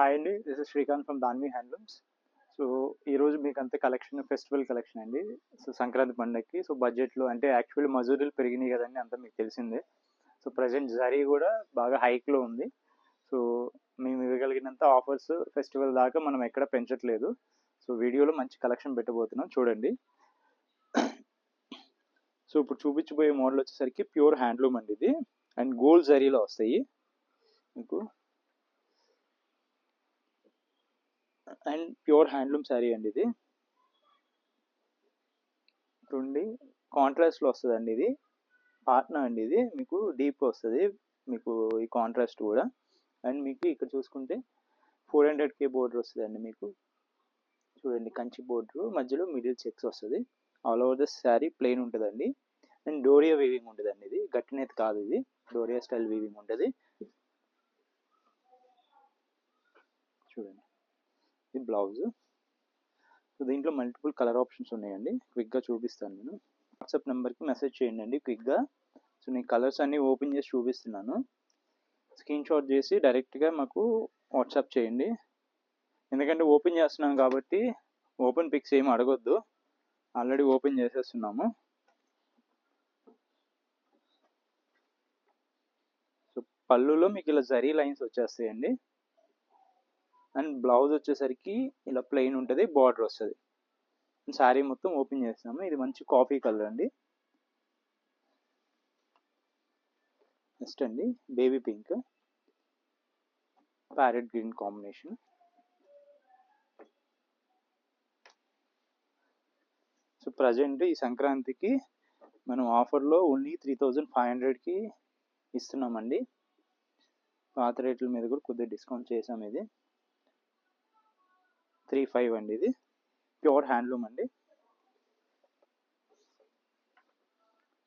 Hi అండి. This is Srikanth from Danvi handlooms so ఈరోజు మీకు అంతే కలెక్షన్ ఫెస్టివల్ కలెక్షన్ అండి. సో సంక్రాంతి పండగకి సో బడ్జెట్లో అంటే యాక్చువల్లీ మజూరీలు పెరిగినాయి కదండి అంతా మీకు తెలిసిందే. సో ప్రజెంట్ జరీ కూడా బాగా హైక్లో ఉంది. సో మేము ఇవ్వగలిగినంత ఆఫర్స్ ఫెస్టివల్ దాకా మనం ఎక్కడ పెంచట్లేదు. సో వీడియోలో మంచి కలెక్షన్ పెట్టబోతున్నాం. చూడండి. సో ఇప్పుడు చూపించబోయే మోడల్ వచ్చేసరికి ప్యూర్ హ్యాండ్లూమ్ అండి ఇది. అండ్ గోల్డ్ జరీలో వస్తాయి. మీకు అండ్ ప్యూర్ హ్యాండ్లూమ్ శారీ అండి ఇది. చూడండి కాంట్రాస్ట్లో వస్తుందండి ఇది. పాట్నా అండి ఇది. మీకు డీప్ వస్తుంది. మీకు ఈ కాంట్రాస్ట్ కూడా. అండ్ మీకు ఇక్కడ చూసుకుంటే ఫోర్ హండ్రెడ్ కే బోర్డర్ వస్తుందండి మీకు. చూడండి కంచి బోర్డర్. మధ్యలో మిడిల్ చెక్స్ వస్తుంది. All over the saree plain ఉంటుందండి. అండ్ డోరియా వీవింగ్ ఉంటుందండి ఇది. గట్టినేది కాదు ఇది. డోరియా స్టైల్ వీవింగ్ ఉంటుంది చూడండి ఇది బ్లౌజ్. సో దీంట్లో మల్టిపుల్ కలర్ ఆప్షన్స్ ఉన్నాయండి. క్విక్గా చూపిస్తాను నేను. వాట్సాప్ నెంబర్కి మెసేజ్ చేయండి అండి క్విక్గా సో నేను కలర్స్ అన్నీ ఓపెన్ చేసి చూపిస్తున్నాను. స్క్రీన్ షాట్ చేసి డైరెక్ట్గా మాకు వాట్సాప్ చేయండి. ఎందుకంటే ఓపెన్ చేస్తున్నాం కాబట్టి ఓపెన్ పిక్స్ ఏమి అడగొద్దు. Already open చేసేస్తున్నాము. సో పళ్ళులో మీకు ఇలా జరీ లైన్స్ వచ్చేస్తాయండి. అండ్ బ్లౌజ్ వచ్చేసరికి ఇలా ప్లెయిన్ ఉంటుంది బార్డర్ వస్తుంది. శారీ మొత్తం ఓపెన్ చేస్తాము ఇది మంచి కాఫీ కలర్ అండి. నెక్స్ట్ అండి baby pink. Parrot green combination. So present ఈ సంక్రాంతికి మనం ఆఫర్లో ఓన్లీ త్రీ థౌజండ్ ఫైవ్ హండ్రెడ్కి ఇస్తున్నామండి. పాత రేట్ల మీద కూడా కొద్దిగా డిస్కౌంట్ చేసాం ఇది. త్రీ ఫైవ్ అండి ఇది. ప్యూర్ హ్యాండ్లూమ్ అండి.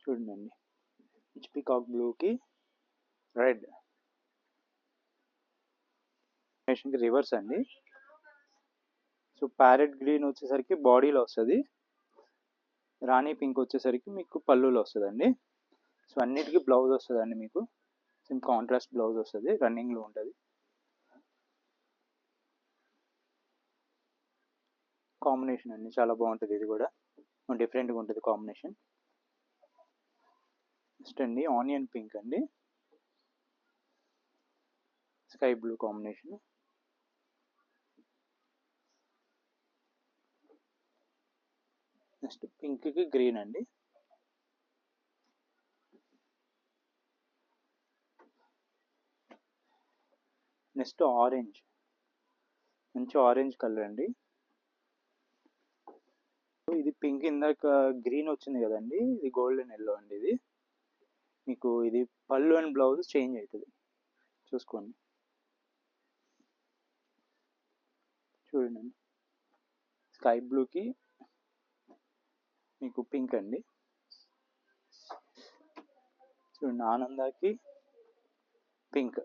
చూడండి పికాక్ బ్లూకి రెడ్. రివర్స్ అండి. సో ప్యారెట్ గ్రీన్ వచ్చేసరికి బాడీలో వస్తుంది. రాణి పింక్ వచ్చేసరికి మీకు పళ్ళులో వస్తుందండి. సో అన్నిటికీ బ్లౌజ్ వస్తుందండి మీకు. సిమ్ కాంట్రాస్ట్ బ్లౌజ్ వస్తుంది. రన్నింగ్లో ఉంటుంది. కాంబినేషన్ అండి. చాలా బాగుంటుంది ఇది కూడా. డిఫరెంట్గా ఉంటుంది కాంబినేషన్. నెక్స్ట్ అండి ఆనియన్ పింక్ అండి. Sky blue combination. నెక్స్ట్ పింక్కి గ్రీన్ అండి. Next orange. మంచి ఆరెంజ్ కలర్ అండి. ఇది పింక్ ఇందాక గ్రీన్ వచ్చింది కదండి. ఇది గోల్డెన్ ఎల్లో అండి ఇది. మీకు ఇది పళ్ళు అండ్ బ్లౌజ్ చేంజ్ అవుతుంది చూసుకోండి. చూడండి. స్కై బ్లూకి మీకు పింక్ అండి. చూడండి ఆనందాకి పింక్.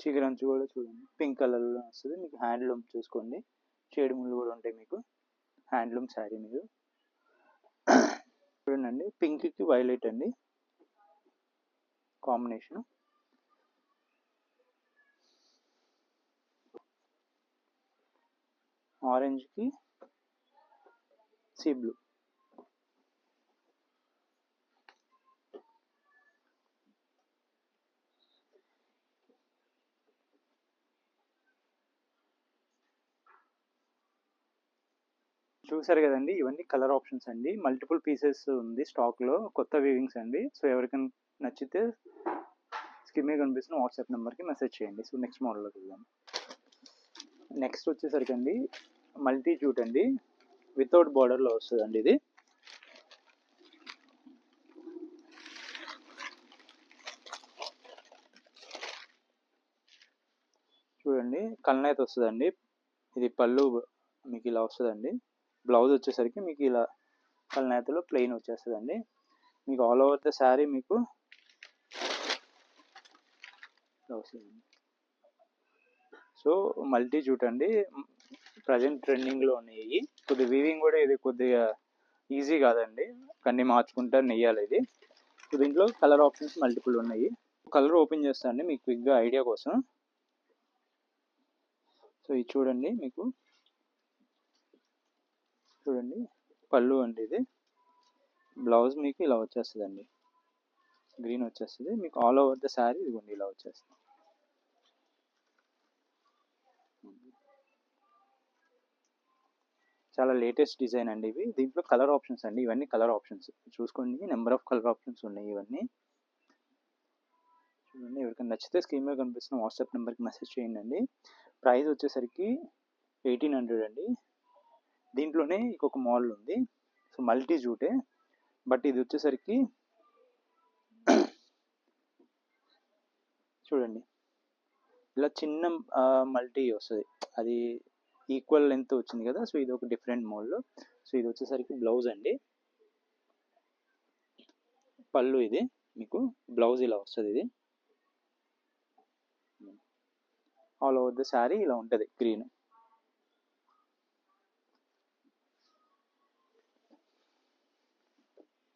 చిగురంచు కూడా చూడండి. పింక్ కలర్లో వస్తుంది. మీకు హ్యాండ్లూమ్ చూసుకోండి. షేడ్ ముళ్ళు కూడా ఉంటాయి మీకు. హ్యాండ్లూమ్ శారీ మీరు చూడండి పింక్కి వైలెట్ అండి. కాంబినేషన్. ఆరెంజ్కి సీ బ్లూ. చూసారు కదండి ఇవన్నీ కలర్ ఆప్షన్స్ అండి. మల్టిపుల్ పీసెస్ ఉంది స్టాక్లో కొత్త వీవింగ్స్ అండి. సో ఎవరికైనా నచ్చితే స్కిమ్ మీద కనిపిస్తున్న వాట్సాప్ నెంబర్కి మెసేజ్ చేయండి. సో నెక్స్ట్ మోడల్లోకి వెళ్దాం. నెక్స్ట్ వచ్చేసరికి అండి మల్టీ జూట్ అండి. వితౌట్ బార్డర్లో వస్తుంది అండి ఇది. చూడండి కల్నైత్ వస్తుందండి. ఇది పళ్ళు మీకు ఇలా వస్తుందండి. బ్లౌజ్ వచ్చేసరికి మీకు ఇలా కల్నేతలో ప్లెయిన్ వచ్చేస్తుందండి. మీకు ఆల్ ఓవర్ ద శారీ మీకు సో మల్టీ జూట్ అండి. ప్రజెంట్ ట్రెండింగ్లో ఉన్నాయి. కొద్ది వీవింగ్ కూడా ఇది కొద్దిగా ఈజీ కాదండి. కన్నీ మార్చుకుంటా నెయ్యాలి ఇది. దీంట్లో కలర్ ఆప్షన్స్ మల్టిపుల్ ఉన్నాయి. కలర్ ఓపెన్ చేస్తాను అండి. మీకు క్విక్గా ఐడియా కోసం. సో ఇది చూడండి మీకు. చూడండి. పళ్ళు అండి ఇది. బ్లౌజ్ మీకు ఇలా వచ్చేస్తుందండి. గ్రీన్ వచ్చేస్తుంది. మీకు ఆల్ ఓవర్ ద శారీ ఇదిగోండి ఇలా వచ్చేస్తుంది. చాలా లేటెస్ట్ డిజైన్ అండి ఇవి. దీంట్లో కలర్ ఆప్షన్స్ అండి. ఇవన్నీ కలర్ ఆప్షన్స్. చూసుకోండి. నెంబర్ ఆఫ్ కలర్ ఆప్షన్స్ ఉన్నాయి ఇవన్నీ. చూడండి ఎవరికైనా నచ్చితే స్క్రీన్ మీద కనిపిస్తున్న వాట్సాప్ నెంబర్కి మెసేజ్ చేయండి అండి. ప్రైస్ వచ్చేసరికి ఎయిటీన్ హండ్రెడ్ అండి. దీంట్లోనే ఇంకొక మోడల్ ఉంది. So multi జూటే. బట్ ఇది వచ్చేసరికి చూడండి. ఇలా చిన్న మల్టీ వస్తుంది. అది ఈక్వల్ లెంత్ వచ్చింది కదా సో ఇది ఒక డిఫరెంట్ మోడల్. సో ఇది వచ్చేసరికి బ్లౌజ్ అండి. పళ్ళు ఇది. మీకు బ్లౌజ్ ఇలా వస్తుంది ఇది. ఆల్ ఓవర్ ద శారీ ఇలా ఉంటుంది గ్రీన్.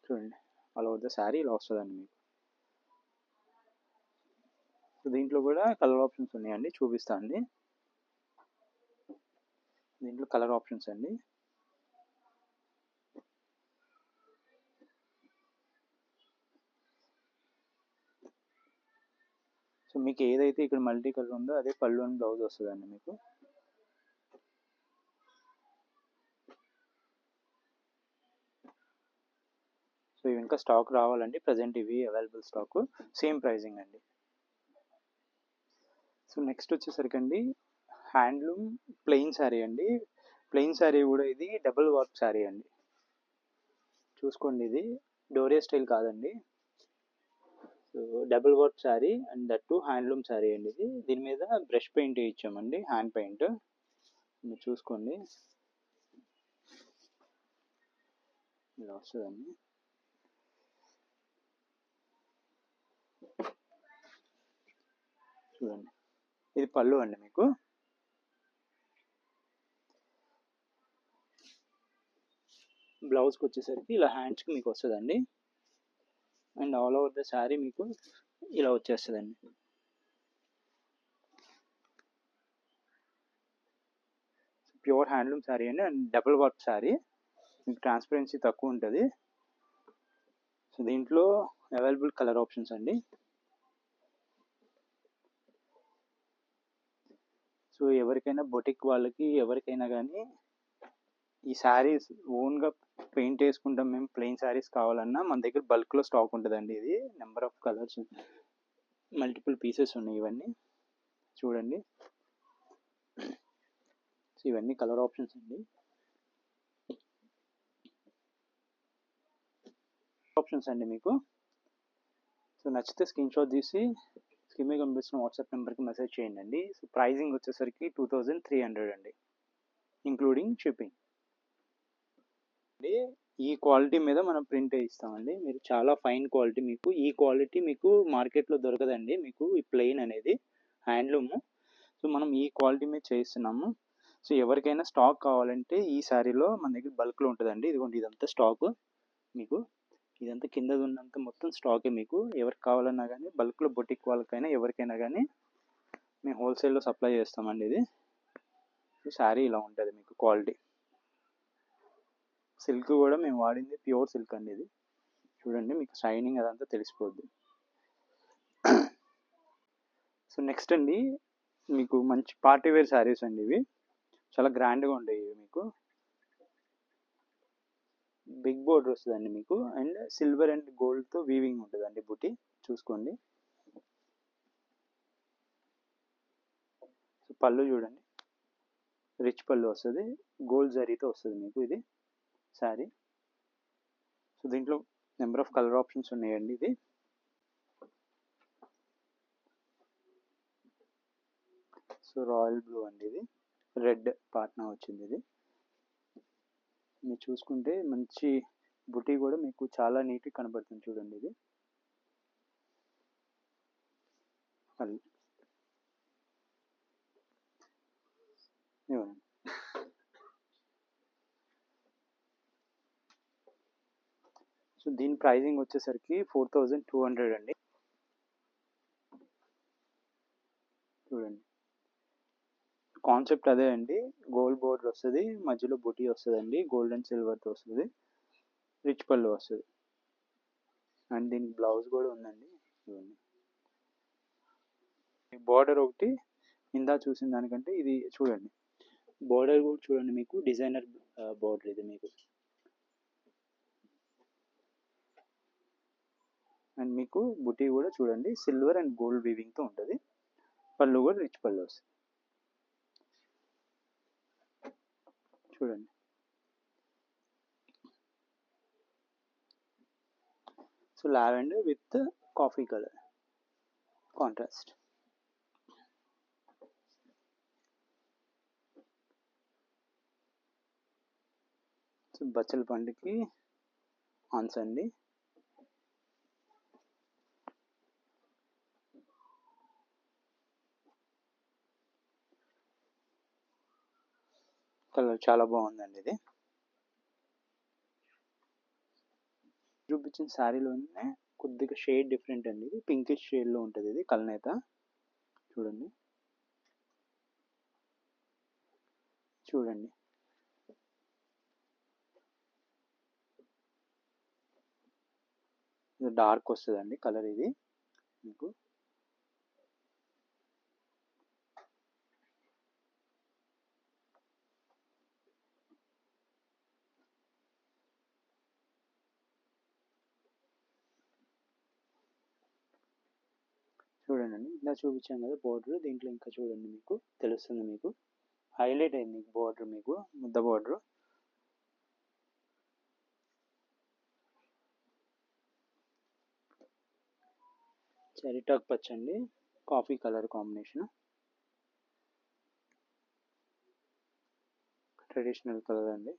చూడండి. ఆల్ ఓవర్ ద శారీ ఇలా వస్తుందండి మీకు. సో దీంట్లో కూడా కలర్ ఆప్షన్స్ ఉన్నాయండి చూపిస్తా అండి. దీంట్లో కలర్ ఆప్షన్స్ అండి. సో మీకు ఏదైతే ఇక్కడ మల్టీ కలర్ ఉందో అదే పళ్ళు అండ్ బ్లౌజ్ వస్తుందండి మీకు. సో ఇవి ఇంకా స్టాక్ రావాలండి. ప్రజెంట్ ఇవి అవైలబుల్ స్టాక్. సేమ్ ప్రైజింగ్ అండి. సో నెక్స్ట్ వచ్చేసరికి అండి హ్యాండ్లూమ్ ప్లెయిన్ శారీ అండి. ప్లెయిన్ శారీ కూడా ఇది డబుల్ వర్క్ శారీ అండి. చూసుకోండి ఇది. డోరియా స్టైల్ కాదండి. So double work saree and that too handloom saree అండి ఇది. దీని మీద బ్రష్ పెయింట్ ఇచ్చామండి హ్యాండ్ పెయింట్. మీరు చూసుకోండి. ఇలా వస్తుందండి. చూడండి. ఇది పళ్ళు అండి మీకు. బ్లౌజ్కి వచ్చేసరికి ఇలా హ్యాండ్స్కి మీకు వస్తుందండి. And all over the saree మీకు ఇలా వచ్చేస్తుందండి. ప్యూర్ హ్యాండ్లూమ్ శారీ అండి. And double work saree. మీకు ట్రాన్స్పరెన్సీ తక్కువ ఉంటుంది. సో దీంట్లో అవైలబుల్ కలర్ ఆప్షన్స్ అండి. సో ఎవరికైనా బొటిక్ వాళ్ళకి ఎవరికైనా కానీ ఈ శారీస్ ఓన్గా పెయింట్ వేసుకుంటాం మేము ప్లెయిన్ శారీస్ కావాలన్నా మన దగ్గర బల్క్లో స్టాక్ ఉంటుందండి ఇది. Number of colours multiple pieces ఉన్నాయి ఇవన్నీ. చూడండి. సో ఇవన్నీ కలర్ ఆప్షన్స్ అండి. ఆప్షన్స్ అండి మీకు. సో నచ్చితే స్క్రీన్ షాట్ తీసి స్క్రీన్ మీద కనిపిస్తున్న వాట్సాప్ నెంబర్కి మెసేజ్ చేయండి అండి సో ప్రైజింగ్ వచ్చేసరికి టూ థౌజండ్ త్రీ హండ్రెడ్ అండి. Including shipping. అండి ఈ క్వాలిటీ మీద మనం ప్రింట్ ఇస్తామండి మీరు చాలా ఫైన్ క్వాలిటీ మీకు. ఈ క్వాలిటీ మీకు మార్కెట్లో దొరకదండి. మీకు ఈ ప్లెయిన్ అనేది హ్యాండ్లూమ్. సో మనం ఈ క్వాలిటీ మీద చేయిస్తున్నాము సో ఎవరికైనా స్టాక్ కావాలంటే ఈ శారీలో మన దగ్గర బల్క్లో ఉంటుందండి. ఇదిగోండి ఇదంతా స్టాక్. మీకు ఇదంతా కింద ఉన్నంత మొత్తం స్టాకే మీకు. ఎవరికి కావాలన్నా కానీ బల్క్లో బొటిక్ వాళ్ళకైనా ఎవరికైనా కానీ మేము హోల్సేల్లో సప్లై చేస్తామండి ఇది. శారీ ఇలా ఉంటుంది మీకు క్వాలిటీ. సిల్క్ కూడా మేము వాడింది ప్యూర్ సిల్క్ అండి ఇది. చూడండి మీకు షైనింగ్ అదంతా తెలిసిపోద్ది. సో నెక్స్ట్ అండి మీకు మంచి పార్టీ వేర్ శారీస్ అండి ఇవి. చాలా గ్రాండ్గా ఉండేవి మీకు. బిగ్ బోర్డర్ వస్తుందండి మీకు. అండ్ సిల్వర్ అండ్ గోల్డ్తో వీవింగ్ ఉంటుందండి బుటి. చూసుకోండి. సో పళ్ళు చూడండి. రిచ్ పళ్ళు వస్తుంది. గోల్డ్ జరీతో వస్తుంది మీకు ఇది. శారీ సో దీంట్లో నెంబర్ ఆఫ్ కలర్ ఆప్షన్స్ ఉన్నాయండి ఇది. సో రాయల్ బ్లూ అండి ఇది. రెడ్ పాట్నా వచ్చింది ఇది. మీరు చూసుకుంటే మంచి బుటీ కూడా మీకు చాలా నీట్గా కనబడుతుంది చూడండి ఇది. అది ఇవ్వండి. సో దీని ప్రైజింగ్ వచ్చేసరికి ఫోర్ థౌజండ్ టూ హండ్రెడ్ అండి. చూడండి. కాన్సెప్ట్ అదే అండి. గోల్డ్ బోర్డర్ వస్తుంది మధ్యలో బుటీ వస్తుంది అండి గోల్డ్ అండ్ సిల్వర్తో వస్తుంది రిచ్ పళ్ళు వస్తుంది. అండ్ దీనికి బ్లౌజ్ కూడా ఉందండి. ఇవన్నీ బార్డర్ ఒకటి ఇందా చూసిన దానికంటే ఇది చూడండి. బార్డర్ కూడా చూడండి మీకు డిజైనర్ బార్డర్ ఇది మీకు. అండ్ మీకు బుటీ కూడా చూడండి సిల్వర్ అండ్ గోల్డ్ వీవింగ్తో ఉంటుంది. పళ్ళు కూడా రిచ్ పళ్ళు వస్తుంది చూడండి. So lavender with coffee colour contrast so బచ్చల పండుకి ఆన్సర్ అండి. కలర్ చాలా బాగుందండి ఇది. చూపించిన శారీలోనే కొద్దిగా షేడ్ డిఫరెంట్ అండి ఇది. పింకిష్ షేడ్లో ఉంటుంది ఇది కలనేత చూడండి. చూడండి. డార్క్ వస్తుందండి కలర్ ఇది. మీకు చూడండి ఇలా చూపించాను కదా బార్డర్ దీంట్లో ఇంకా చూడండి మీకు. తెలుస్తుంది మీకు. హైలైట్ అయింది బార్డర్ మీకు. ముద్ద బార్డర్ చెరిటాక్ పచ్చండి coffee colour combination traditional colour అండి.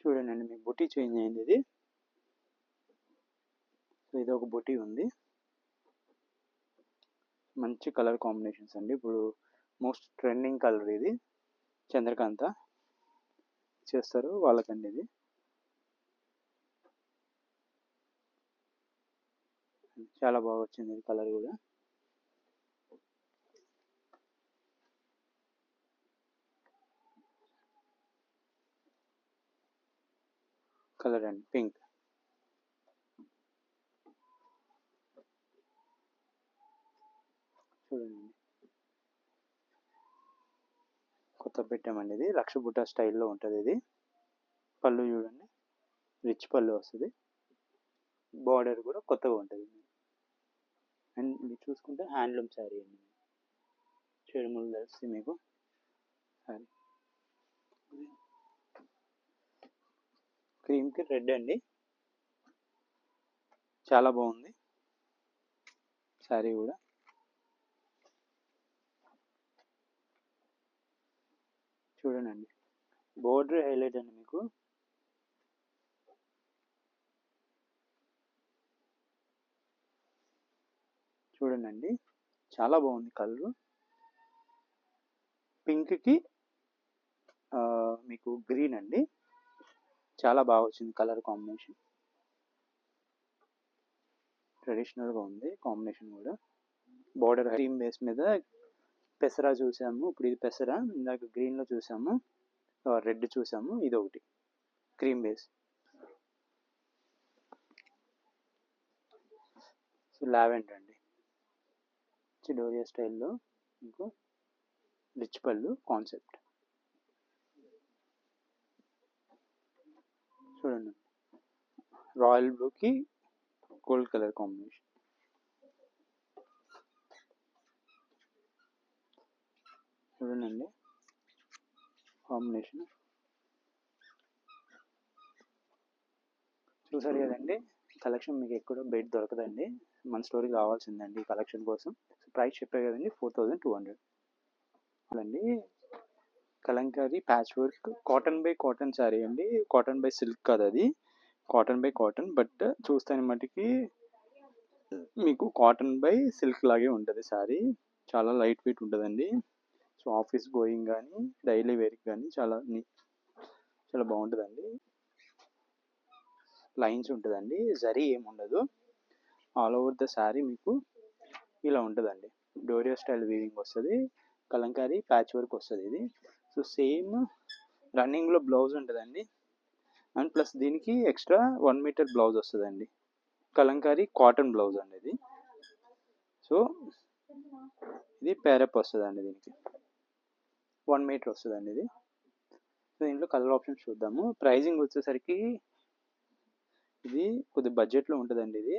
చూడండి మీకు బుట్టి చేంజ్ అయింది ఇది. ఇది ఒక బొటీ ఉంది. మంచి కలర్ కాంబినేషన్స్ అండి. ఇప్పుడు మోస్ట్ ట్రెండింగ్ కలర్ ఇది. చంద్రకాంత చేస్తారు వాళ్ళకండి ఇది. చాలా బాగా వచ్చింది కలర్ కూడా. కలర్ అండి పింక్. చూడండి. కొత్త పెట్టామండి ఇది లక్ష బుట్ట స్టైల్లో ఉంటుంది ఇది. పళ్ళు చూడండి. రిచ్ పళ్ళు వస్తుంది. బార్డర్ కూడా కొత్తగా ఉంటుంది. అండ్ మీరు చూసుకుంటే హ్యాండ్లూమ్ శారీ అండి. చెడుములు తెలుస్తుంది మీకు. శారీ క్రీమ్కి రెడ్ అండి. చాలా బాగుంది. శారీ కూడా. చూడండి. బోర్డర్ హైలైట్ అండి మీకు. చూడండి చాలా బాగుంది కలర్. పింక్కి మీకు గ్రీన్ అండి. చాలా బాగా వచ్చింది కలర్ కాంబినేషన్. ట్రెడిషనల్గా ఉంది కాంబినేషన్ కూడా. బార్డర్ క్రీమ్ బేస్ మీద పెసరా చూసాము. ఇప్పుడు ఇది పెసరా. ఇందాక గ్రీన్లో చూసాము. రెడ్ చూసాము. ఇది ఒకటి క్రీమ్ బేస్. సో లావెండర్ అండి. చిడోరియా స్టైల్లో ఇంకో రిచ్ పళ్ళు కాన్సెప్ట్. చూడండి. రాయల్ బ్లూకి గోల్డ్ కలర్ కాంబినేషన్. చూడండి కాంబినేషన్ చూసారు కదండి కలెక్షన్ మీకు ఎక్కడ బెడ్ దొరకదండి. మన స్టోరీ కావాల్సిందండి ఈ కలెక్షన్ కోసం. ప్రైస్ చెప్పే కదండి ఫోర్ థౌజండ్ టూ హండ్రెడ్ అండి Kalamkari patch work cotton by cotton saree అండి. కాటన్ బై సిల్క్ కాదు అది. కాటన్ బై కాటన్ బట్ చూస్తే మటుకి మీకు కాటన్ బై సిల్క్ లాగే ఉంటుంది శారీ చాలా లైట్ వెయిట్ ఉంటుందండి. సో ఆఫీస్ గోయింగ్ కానీ డైలీ వేర్కి కానీ చాలా చాలా బాగుంటుందండి లైన్స్ ఉంటుందండి. జరీ ఏమి ఉండదు ఆల్ ఓవర్ ద శారీ మీకు ఇలా ఉంటుందండి. డోరియా స్టైల్ వీవింగ్ వస్తుంది. కలంకారీ ప్యాచ్ వర్క్ వస్తుంది ఇది. సో సేమ్ రన్నింగ్లో బ్లౌజ్ ఉంటుందండి. అండ్ ప్లస్ దీనికి ఎక్స్ట్రా వన్ మీటర్ బ్లౌజ్ వస్తుందండి. కలంకారీ కాటన్ బ్లౌజ్ అండి ఇది. సో ఇది పేరప్ వస్తుందండి దీనికి. వన్ మీటర్ వస్తుందండి ఇది. సో దీంట్లో కలర్ ఆప్షన్స్ చూద్దాము. ప్రైజింగ్ వచ్చేసరికి ఇది కొద్ది బడ్జెట్లో ఉంటుందండి ఇది.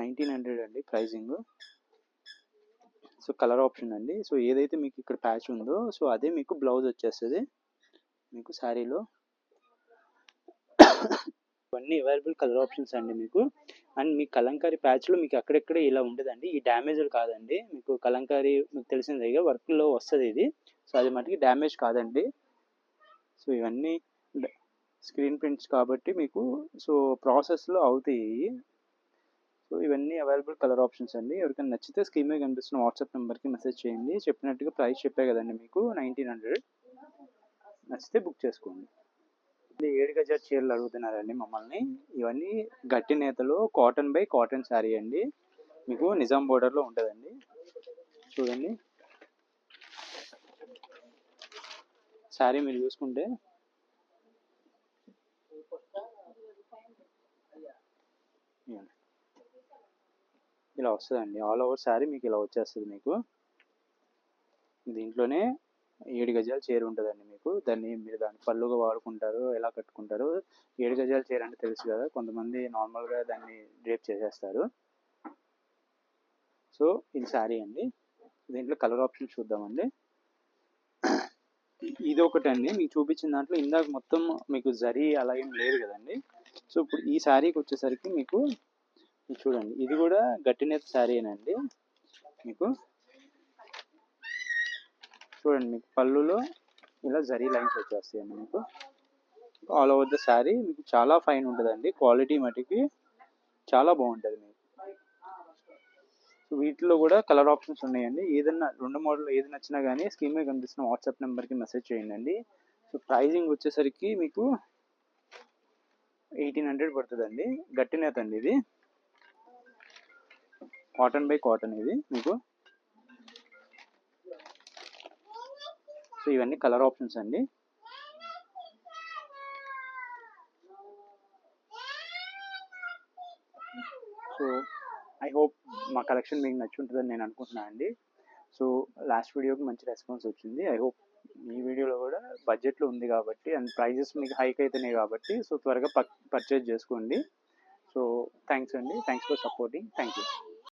నైన్టీన్ హండ్రెడ్ అండి ప్రైజింగ్ సో కలర్ ఆప్షన్ అండి. సో ఏదైతే మీకు ఇక్కడ ప్యాచ్ ఉందో సో అదే మీకు బ్లౌజ్ వచ్చేస్తుంది. మీకు శారీలో ఇవన్నీ అవైలబుల్ కలర్ ఆప్షన్స్ అండి మీకు. అండ్ మీ కలంకారీ ప్యాచ్లో మీకు అక్కడెక్కడ ఇలా ఉండదండి. ఈ డ్యామేజ్డ్ కాదండి. మీకు కలంకారీ మీకు తెలిసిందే వర్క్లో వస్తుంది ఇది. సో అది మటుకి డ్యామేజ్ కాదండి. సో ఇవన్నీ స్క్రీన్ ప్రింట్స్ కాబట్టి మీకు సో ప్రాసెస్లో అవుతాయి. సో ఇవన్నీ అవైలబుల్ కలర్ ఆప్షన్స్ అండి. ఎవరికైనా నచ్చితే స్క్రీన్ మీద కనిపిస్తున్న వాట్సాప్ నెంబర్కి మెసేజ్ చేయండి. చెప్పినట్టుగా ప్రైస్ చెప్పే కదండి మీకు నైన్టీన్ హండ్రెడ్ నచ్చితే బుక్ చేసుకోండి. ఏడు గజాల చీరలు అడుగుతున్నారండి మమ్మల్ని. ఇవన్నీ గట్టి నేతలు కాటన్ బై కాటన్ శారీ అండి. మీకు నిజాం బోర్డర్లో ఉంటుందండి. చూడండి. శారీ మీరు చూసుకుంటే. ఇలా వస్తుందండి. ఆల్ ఓవర్ శారీ మీకు ఇలా వచ్చేస్తుంది మీకు. దీంట్లోనే ఏడు గజాల చీర ఉంటుందండి మీకు. దాన్ని మీరు దాన్ని పళ్ళుగా వాడుకుంటారు ఎలా కట్టుకుంటారు ఏడు గజాల చీర అంటే తెలుసు కదా. కొంతమంది నార్మల్గా దాన్ని డ్రేప్ చేసేస్తారు. సో ఇది శారీ అండి. దీంట్లో కలర్ ఆప్షన్ చూద్దామండి. ఇది ఒకటండి మీకు చూపించిన దాంట్లో ఇందాక మొత్తం మీకు జరీ అలా లేదు కదండి. సో ఇప్పుడు ఈ శారీకి వచ్చేసరికి మీకు చూడండి. ఇది కూడా గట్టినేత శారీనండి మీకు చూడండి మీకు పళ్ళులో ఇలా జరీ లైన్స్ వచ్చేస్తాయండి మీకు. ఆల్ ఓవర్ ద శారీ మీకు చాలా ఫైన్ ఉంటుందండి. క్వాలిటీ మటుకి చాలా బాగుంటుంది మీకు. సో వీటిలో కూడా కలర్ ఆప్షన్స్ ఉన్నాయండి. ఏదన్నా రెండు మోడల్ ఏది నచ్చినా కానీ స్కీమ్ మీద కనిపిస్తున్న వాట్సాప్ నెంబర్కి మెసేజ్ చేయండి అండి సో ప్రైజింగ్ వచ్చేసరికి మీకు ఎయిటీన్ హండ్రెడ్ పడుతుందండి. గట్టి అండి ఇది. కాటన్ బై కాటన్ ఇది మీకు. సో ఇవన్నీ కలర్ ఆప్షన్స్ అండి. సో ఐ హోప్ మా కలెక్షన్ మీకు నచ్చి ఉంటుందని నేను అనుకుంటున్నాను అండి. సో లాస్ట్ వీడియోకి మంచి రెస్పాన్స్ వచ్చింది. ఐ హోప్ ఈ వీడియోలో కూడా బడ్జెట్లో ఉంది కాబట్టి అండ్ ప్రైజెస్ మీకు హైక్ అవుతున్నాయి కాబట్టి సో త్వరగా పర్చేజ్ చేసుకోండి. సో థ్యాంక్స్ అండి. Thanks for supporting. Thank you.